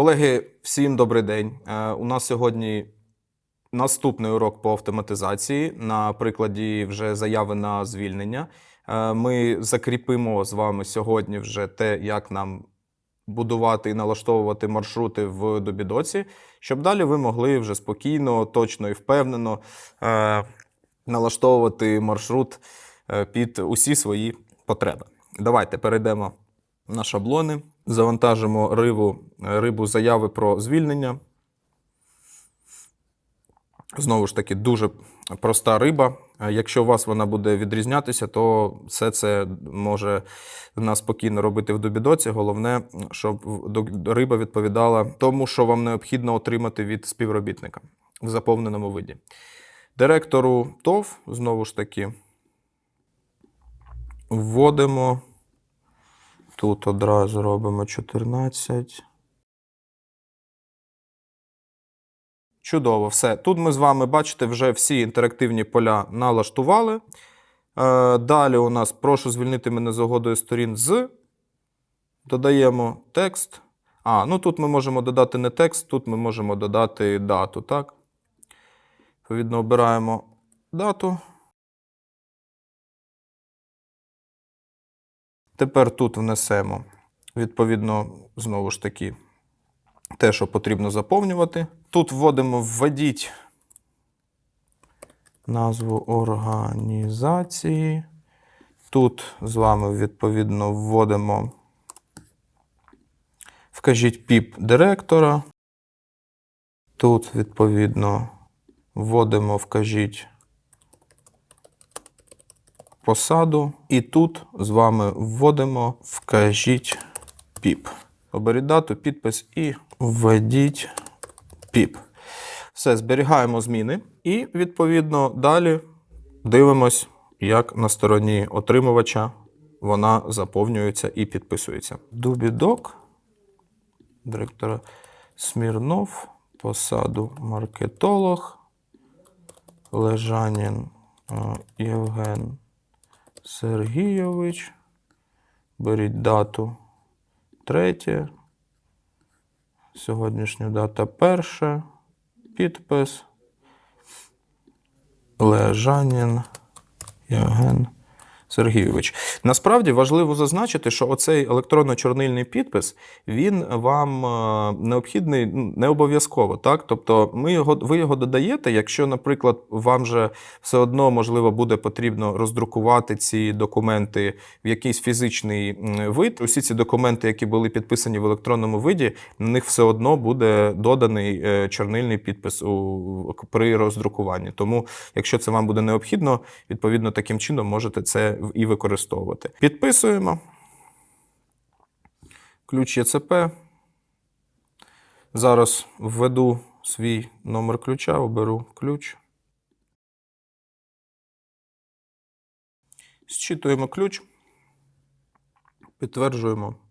Колеги, всім добрий день. Е, У нас сьогодні наступний урок по автоматизації на прикладі вже заяви на звільнення. Е, Ми закріпимо з вами сьогодні вже те, як нам будувати і налаштовувати маршрути в Добідоці, щоб далі ви могли вже спокійно, точно і впевнено е, налаштовувати маршрут під усі свої потреби. Давайте перейдемо на шаблони, завантажимо рибу, рибу заяви про звільнення. Знову ж таки, дуже проста риба. Якщо у вас вона буде відрізнятися, то все це може нас спокійно робити в добідоці. Головне, щоб риба відповідала тому, що вам необхідно отримати від співробітника в заповненому виді. Директору ТОВ, знову ж таки, вводимо. Тут одразу робимо 14. Чудово, все. Тут ми з вами, бачите, вже всі інтерактивні поля налаштували. Е, далі у нас прошу звільнити мене з угодою сторін з. Додаємо текст. А, ну тут ми можемо додати не текст, тут ми можемо додати дату, так? Відповідно, обираємо дату. Тепер тут внесемо, відповідно, знову ж таки, те, що потрібно заповнювати. Тут вводимо введіть назву організації. Тут з вами, відповідно, вводимо вкажіть піп директора. Тут, відповідно, вводимо вкажіть посаду. І тут з вами вводимо вкажіть піп. Оберіть дату, підпис і введіть піп. Все, зберігаємо зміни. І, відповідно, далі дивимось, як на стороні отримувача вона заповнюється і підписується. Дубідок, директора Смірнов, посаду маркетолог, Лежанін е, Євген Сергійович. Беріть дату третє. Сьогоднішня дата перша. Підпис. Лежанін Євген Сергійович. Насправді важливо зазначити, що оцей електронно-чорнильний підпис він вам е, необхідний ну, не обов'язково. Так? Тобто ми його, ви його додаєте, якщо, наприклад, вам же все одно можливо буде потрібно роздрукувати ці документи в якийсь фізичний вид. Усі ці документи, які були підписані в електронному виді, на них все одно буде доданий е, чорнильний підпис у, при роздрукуванні. Тому, якщо це вам буде необхідно, відповідно таким чином можете це і використовувати. Підписуємо. Ключ ЄЦП. Зараз введу свій номер ключа, оберу ключ. Зчитуємо ключ. Підтверджуємо.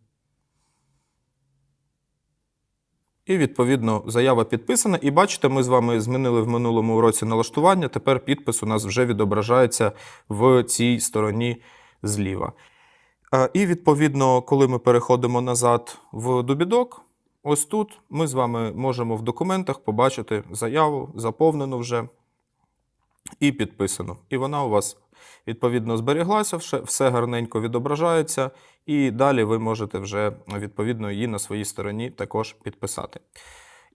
І, відповідно, заява підписана. І бачите, ми з вами змінили в минулому уроці налаштування. Тепер підпис у нас вже відображається в цій стороні зліва. І, відповідно, коли ми переходимо назад в добідок, ось тут ми з вами можемо в документах побачити заяву, заповнену вже і підписано. І вона у вас відповідно зберіглася, все, гарненько відображається, і далі ви можете вже відповідно її на своїй стороні також підписати.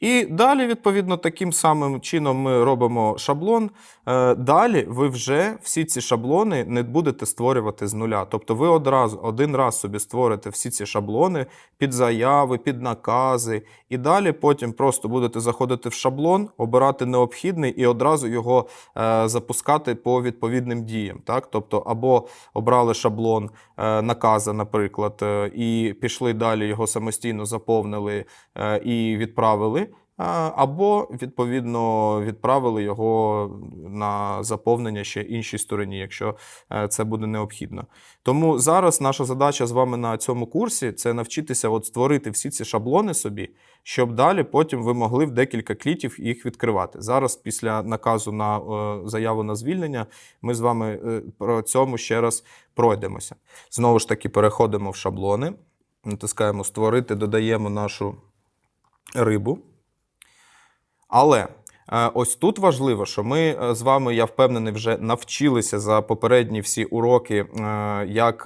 І далі, відповідно, таким самим чином ми робимо шаблон. Е, Далі ви вже всі ці шаблони не будете створювати з нуля. Тобто ви одразу один раз собі створите всі ці шаблони під заяви, під накази, і далі потім просто будете заходити в шаблон, обирати необхідний і одразу його е, запускати по відповідним діям. Так? Тобто, або обрали шаблон е, наказа, наприклад, і пішли далі, його самостійно заповнили і відправили. Або, відповідно, відправили його на заповнення ще іншій стороні, якщо е, це буде необхідно. Тому зараз наша задача з вами на цьому курсі це навчитися от створити всі ці шаблони собі, щоб далі потім ви могли в декілька клітів їх відкривати. Зараз, після наказу на е, заяву на звільнення, ми з вами е, про цьому ще раз пройдемося. Знову ж таки, переходимо в шаблони, натискаємо Створити, додаємо нашу рибу. Але е, ось тут важливо, що ми е, з вами, я впевнений, вже навчилися за попередні всі уроки, е, як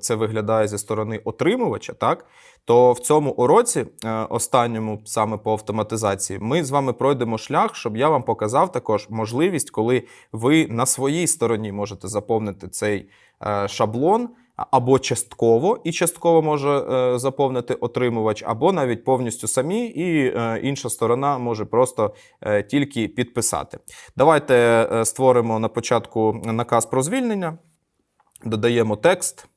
це виглядає зі сторони отримувача, так? То в цьому уроці, останньому саме по автоматизації, ми з вами пройдемо шлях, щоб я вам показав також можливість, коли ви на своїй стороні можете заповнити цей шаблон. Або частково, і частково може е, заповнити отримувач, або навіть повністю самі, і е, інша сторона може просто е, тільки підписати. Давайте створимо на початку наказ про звільнення, додаємо текст.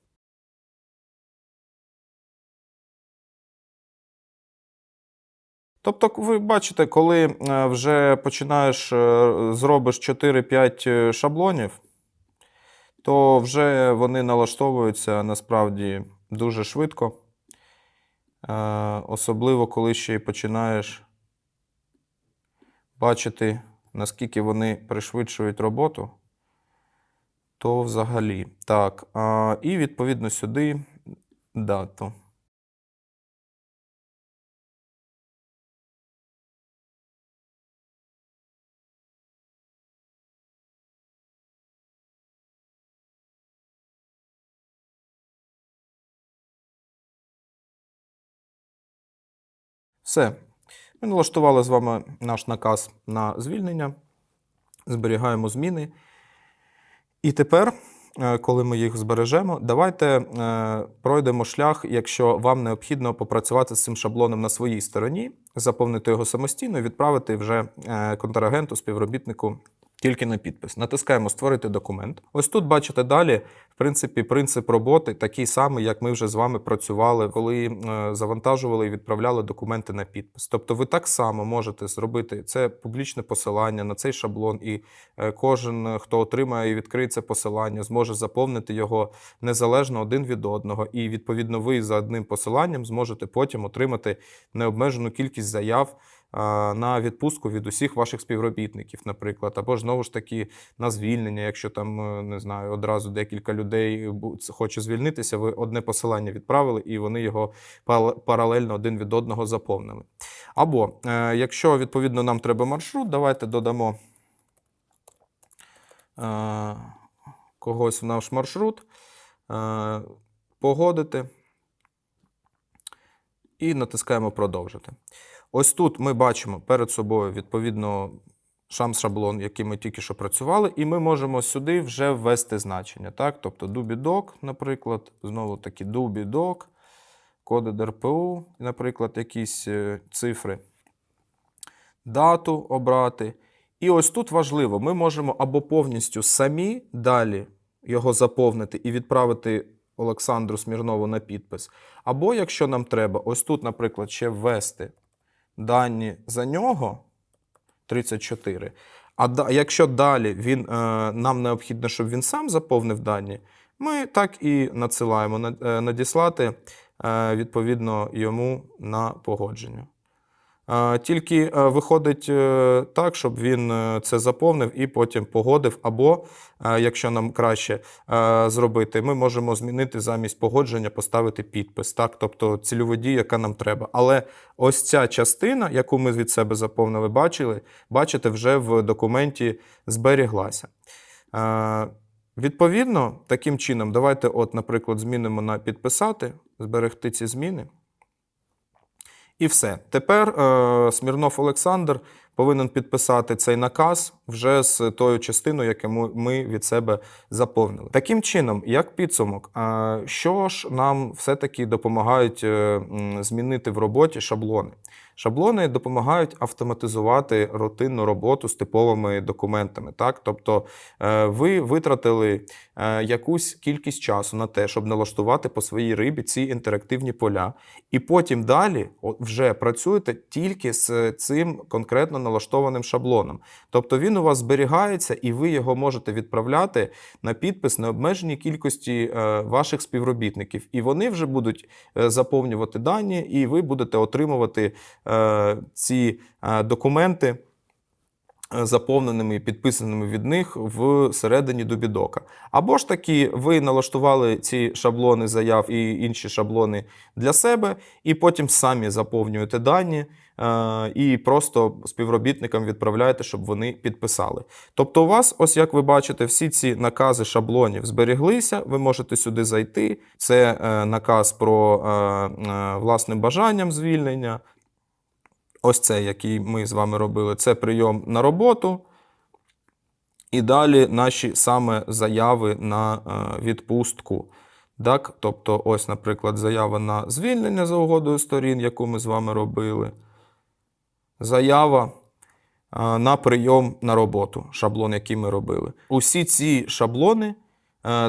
Тобто, ви бачите, коли вже починаєш зробиш 4-5 е, шаблонів, то вже вони налаштовуються насправді дуже швидко. Е, Особливо, коли ще й починаєш бачити, наскільки вони пришвидшують роботу, то взагалі. Так, і відповідно сюди дату. Все. Ми налаштували з вами наш наказ на звільнення. Зберігаємо зміни. І тепер, е, коли ми їх збережемо, давайте е, пройдемо шлях, якщо вам необхідно попрацювати з цим шаблоном на своїй стороні, заповнити його самостійно і відправити вже е, контрагенту, співробітнику тільки на підпис. Натискаємо Створити документ. Ось тут бачите далі, в принципі, принцип роботи такий самий, як ми вже з вами працювали, коли е, завантажували і відправляли документи на підпис. Тобто, ви так само можете зробити це публічне посилання на цей шаблон, і е, кожен, е, хто отримає і відкриє це посилання, зможе заповнити його незалежно один від одного. І відповідно, ви за одним посиланням зможете потім отримати необмежену кількість заяв на відпустку від усіх ваших співробітників, наприклад, або ж знову ж таки на звільнення, якщо там е, не знаю, одразу декілька людей хоче звільнитися, ви одне посилання відправили, і вони його паралельно один від одного заповнили. Або е, якщо відповідно нам треба маршрут, давайте додамо е, когось в наш маршрут, погодити і натискаємо продовжити. Ось тут ми бачимо перед собою відповідно шам шаблон, який ми тільки що працювали, і ми можемо сюди вже ввести значення. Так? Тобто DubiDoc, наприклад, знову таки DubiDoc, коди ДРПУ, наприклад, якісь е, цифри, дату обрати. І ось тут важливо, ми можемо або повністю самі далі його заповнити і відправити Олександру Смірнову на підпис. Або, якщо нам треба, ось тут, наприклад, ще ввести дані за нього 34. А якщо далі він, е, нам необхідно, щоб він сам заповнив дані, ми так і надсилаємо е, надіслати е, відповідно йому на погодження. Тільки е, виходить е, так, щоб він е, це заповнив і потім погодив. Або, якщо нам краще зробити, ми можемо змінити замість погодження, поставити підпис, так? тобто цільову дію, яка нам треба. Але ось ця частина, яку ми від себе заповнили, бачили, бачите, вже в документі зберіглася. Відповідно, таким чином, давайте, от, наприклад, змінимо на підписати, зберегти ці зміни. І все. Тепер е, Смірнов Олександр повинен підписати цей наказ вже з тою частиною, яку ми- від себе заповнили. Таким чином, як підсумок, е, що ж нам все-таки допомагають е, змінити в роботі шаблони? Шаблони допомагають автоматизувати рутинну роботу з типовими документами. Так? Тобто е, ви витратили е, якусь кількість часу на те, щоб налаштувати по своїй рибі ці інтерактивні поля, і потім далі вже працюєте тільки з цим конкретно налаштованим шаблоном. Тобто він у вас зберігається, і ви його можете відправляти на підпис необмеженій кількості е, ваших співробітників. І вони вже будуть заповнювати дані, і ви будете отримувати ці е, документи. е, Заповненими і підписаними від них всередині Дубідока. Або ж таки, ви налаштували ці шаблони заяв і інші шаблони для себе, і потім самі заповнюєте дані е, і просто співробітникам відправляєте, щоб вони підписали. Тобто, у вас, ось як ви бачите, всі ці накази шаблонів зберіглися. Ви можете сюди зайти. Це е, наказ про е, е, власним бажанням звільнення. Ось це, який ми з вами робили, це прийом на роботу. І далі наші саме заяви на е, відпустку. Так? Тобто, ось, наприклад, заява на звільнення за угодою сторін, яку ми з вами робили. Заява е, на прийом на роботу, шаблон, який ми робили. Усі ці шаблони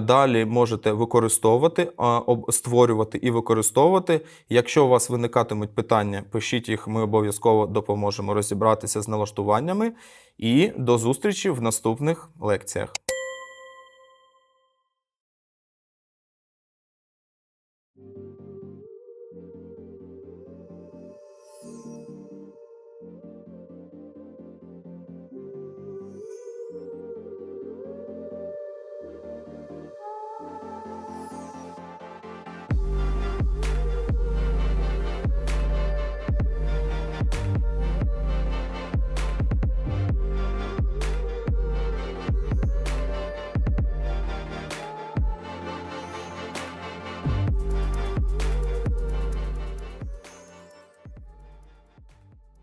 далі можете використовувати, е, створювати і використовувати. Якщо у вас виникатимуть питання, пишіть їх, ми обов'язково допоможемо розібратися з налаштуваннями. І до зустрічі в наступних лекціях.